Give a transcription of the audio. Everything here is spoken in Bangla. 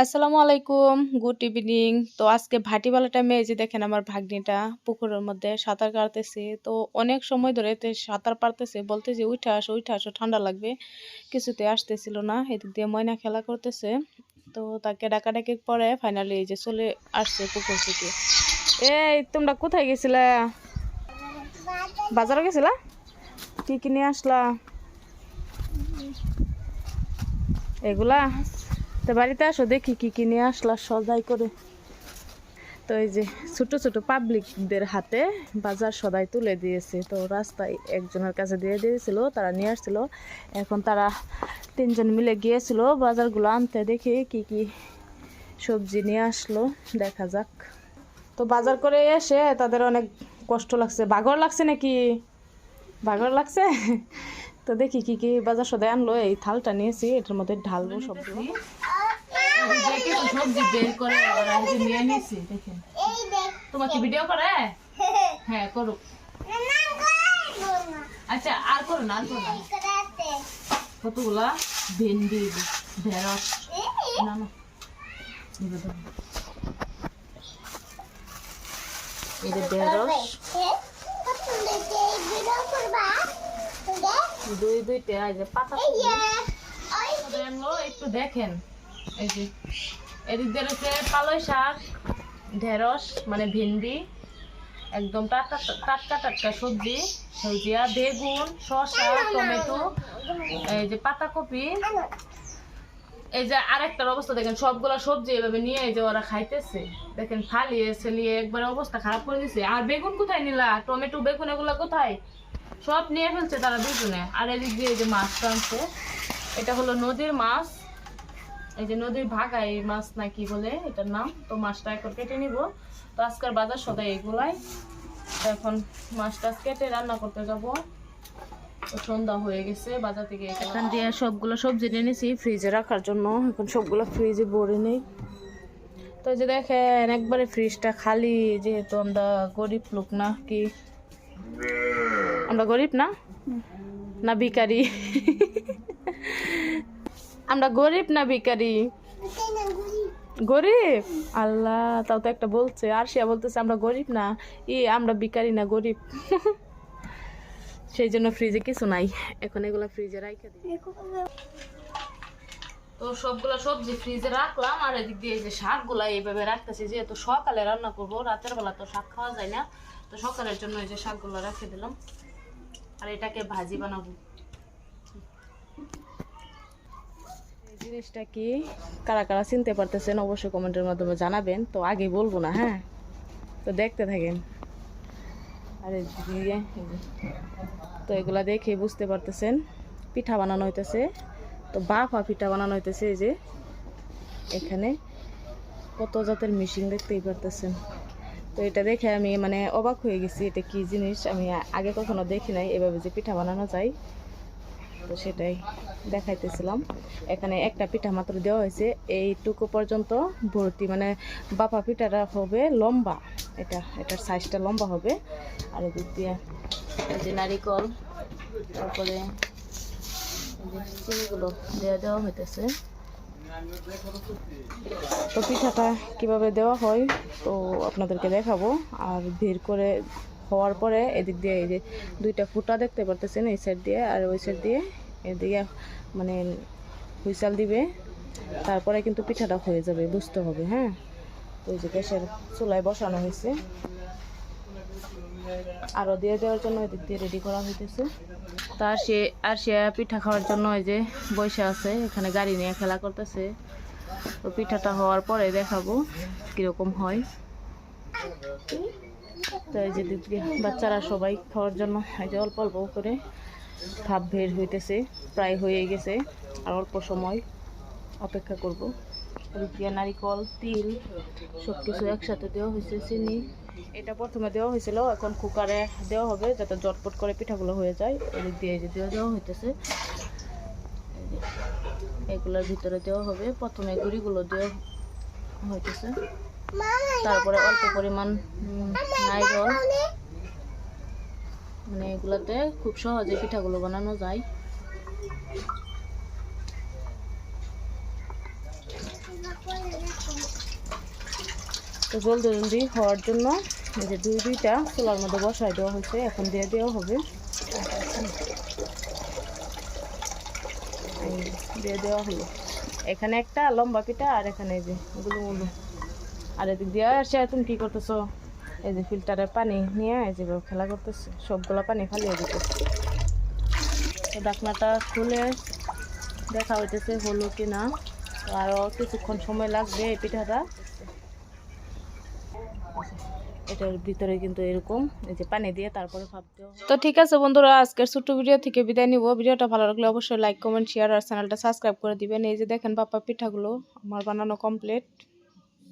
আসসালামু আলাইকুম, গুড ইভিনিং। তো আজকে ভাটিবেলা টাইমে এই যে দেখেন আমার ভাগ্নিটা পুকুরের মধ্যে সাঁতার কাটতেছে। তো অনেক সময় ধরে তো সাঁতার পারতেছে, বলতে যে উঠে আসো উঠে আসো, ঠান্ডা লাগবে, কিছুতে আসতেছিল না, এদিক দিয়ে ময়না খেলা করতেছে। তো তাকে ডাকাডাকির পরে ফাইনালি এই যে চলে আসছে পুকুর থেকে। এই, তোমরা কোথায় গেছিলা? বাজারে গেছিলা? কি কিনে আসলা? এগুলা? তো বাড়িতে আসো, দেখি কি কিনে আসলা সদাই করে। তো এই যে ছোট ছোট পাবলিকদের হাতে বাজার সদাই তুলে দিয়েছে। তো রাস্তায় একজনের কাছে দিয়ে দিয়েছিল, তারা নিয়ে আসছিল। এখন তারা তিনজন মিলে গিয়েছিল বাজারগুলো আনতে, দেখি কি কি সবজি নিয়ে আসলো, দেখা যাক। তো বাজার করে এসে তাদের অনেক কষ্ট লাগছে। বাগর লাগছে নাকি? বাগর লাগছে? তো দেখি কি কি বাজার সদাই আনলো, এই থালটা নিয়েছি, এটার মধ্যে ঢালবো সবজি সবজি বের করে নিয়ে নিয়েছি দেখেন। তোমার কি ভিডিও করে হ্যাঁ করুক। আচ্ছা আর করো না আর করো না। কতগুলা? ভেন্ডি ঢেঁড়স। না ঢেঁড়স। দুই দুইটা পাতা একটু দেখেন। এই যে, এদিক পালই শাক, ঢেঁড়স মানে ভেন্ডি, একদম টাটকা টাটকা টাটকা সবজি সবজিয়া বেগুন, শসা, টমেটো, এই যে পাতাকপি। এই যে আরেকটার অবস্থা দেখেন, সবগুলা সবজি এভাবে নিয়ে এই যে ওরা খাইতেছে। দেখেন ফালিয়ে ছেলিয়ে একবার অবস্থা খারাপ করে দিছে। আর বেগুন কোথায় নিলা? টমেটো, বেগুন এগুলা কোথায়? সব নিয়ে ফেলছে তারা দুজনে আর এদিক দিয়ে যে মাছ টানছে, এটা হলো নদীর মাছ। এই যে নদীর ভাগা এই মাছ না কি বলে এটার নাম, তো মাছটা এখন কেটে নিব। তো আজকের বাজার সদাই এগুলাই। এখন মাছটা কেটে রান্না করতে যাব। সন্ধ্যা হয়ে গেছে, বাজার থেকে এখান দিয়ে সবগুলো সবজি ফ্রিজে রাখার জন্য। এখন সবগুলো ফ্রিজে ভরে নেই। তো যে দেখেন, একবারে ফ্রিজটা খালি, যেহেতু আমরা গরিব লোক না কি? আমরা গরিব না? না আমরা গরিব না ভিকারি গরিব? আল্লাহ, তাও তো একটা বলছে। আর সে বলতেছে, আমরা গরিব না। ই, আমরা ভিকারি না, গরিব। সেই জন্য ফ্রিজে কিছু নাই। এখন এগুলো ফ্রিজে রাখা দিই। তো সবগুলো সবজি ফ্রিজে রাখলাম, আর এদিক দিয়ে যে শাকগুলা এইভাবে রাখতেছি, যেহেতু সকালে রান্না করব, রাতের বেলা তো শাক খাওয়া যায় না। তো সকালের জন্য এই যে শাকগুলো রেখে দিলাম। আর এটাকে ভাজি বানাবো। জিনিসটা কি কারা কারা চিনতে পারতেছেন অবশ্যই কমেন্টের মাধ্যমে জানাবেন। তো আগে বলব না হ্যাঁ? তো দেখতে থাকেন। আর। তো এগুলা দেখে বুঝতে পারতেছেন। পিঠা বানানো হইতেছে। তো বাফা পিঠা বানানো হইতেছে এই যে। এখানে কত জাতের মেশিন দেখতেই পারতেছেন। তো এটা দেখে আমি মানে অবাক হয়ে গেছি, এটা কি জিনিস? আমি আগে কখনো দেখি নাই, এভাবে যে পিঠা বানানো যায়। তো সেটাই দেখাইতেছিলাম। এখানে একটা পিঠা মাত্র দেওয়া হয়েছে। এইটুকু পর্যন্ত ভর্তি। মানে বাপা পিঠাটা হবে লম্বা। এটা, এটার সাইজটা লম্বা হবে। আর এদিক দিয়ে যে নারিকল, তারপরে চিনিগুলো দেওয়া দেওয়া হইতেছে। তো পিঠাটা কীভাবে দেওয়া হয় তো আপনাদেরকে দেখাবো। আর ভিড় করে হওয়ার পরে এদিক দিয়ে এই যে দুইটা ফুটা দেখতে পারতেছেন এই সাইড দিয়ে আর ওই সাইড দিয়ে এদিকে মানে হুইসাল দিবে। তারপরে কিন্তু পিঠাটা হয়ে যাবে, বুঝতে হবে হ্যাঁ? এই যে গ্যাসের চুলায় বসানো হয়েছে। আরও দিয়ে দেওয়ার জন্য এদিক দিয়ে রেডি করা হইতেছে। তার সে আর সে পিঠা খাওয়ার জন্য এই যে বসে আছে, এখানে গাড়ি নিয়ে খেলা করতেছে। তো পিঠাটা হওয়ার পরে দেখাবো কীরকম হয়। তো এই যে দিক দিয়ে বাচ্চারা সবাই খাওয়ার জন্য, এই যে অল্প অল্প করে ভাব বের হইতেছে, প্রায় হয়ে গেছে, আর অল্প সময় অপেক্ষা করব। এদিক নারিকল, তিল সব কিছু একসাথে দেওয়া হয়েছে, চিনি। এটা প্রথমে দেওয়া হয়েছিল, এখন কুকারে দেওয়া হবে, যাতে জটপট করে পিঠাগুলো হয়ে যায়। এদিক দিয়ে যে দেওয়া হইতেছে। এগুলোর ভিতরে দেওয়া হবে। প্রথমে গুঁড়িগুলো দেওয়া হইতেছে। তারপরে অল্প পরিমাণ নারকেল মানে এগুলাতে খুব সহজে পিঠাগুলো বানানো যায়। তো জলদি জলদি হওয়ার জন্য এই যে দুই দুইটা চুলার মধ্যে বসাই দেওয়া হয়েছে, এখন দিয়ে দেওয়া হবে। দিয়ে দেওয়া হলো। এখানে একটা লম্বা পিঠা আর এখানে যে গুলো আর এদিক দিয়ে আসে তুমি কি করতেছো? এই যে ফিল্টারের পানি নিয়ে এই যে খেলা করতেছে, সবগুলা পানি ফালিয়ে দিতেছে। তো ঢাকনাটা খুলে দেখা হইতেছে হলো কি না তো আরও কিছুক্ষণ সময় লাগবে এই পিঠাটা। এটার ভিতরে কিন্তু এরকম, এই যে পানি দিয়ে তারপরে ভাবতে তো ঠিক আছে বন্ধুরা, আজকের ছোট্ট ভিডিও থেকে বিদায় নিব। ভিডিওটা ভালো লাগলে অবশ্যই লাইক কমেন্ট শেয়ার আর চ্যানেলটা সাবস্ক্রাইব করে দিবেন। এই যে দেখেন বাপ্পা পিঠাগুলো আমার বানানো কমপ্লিট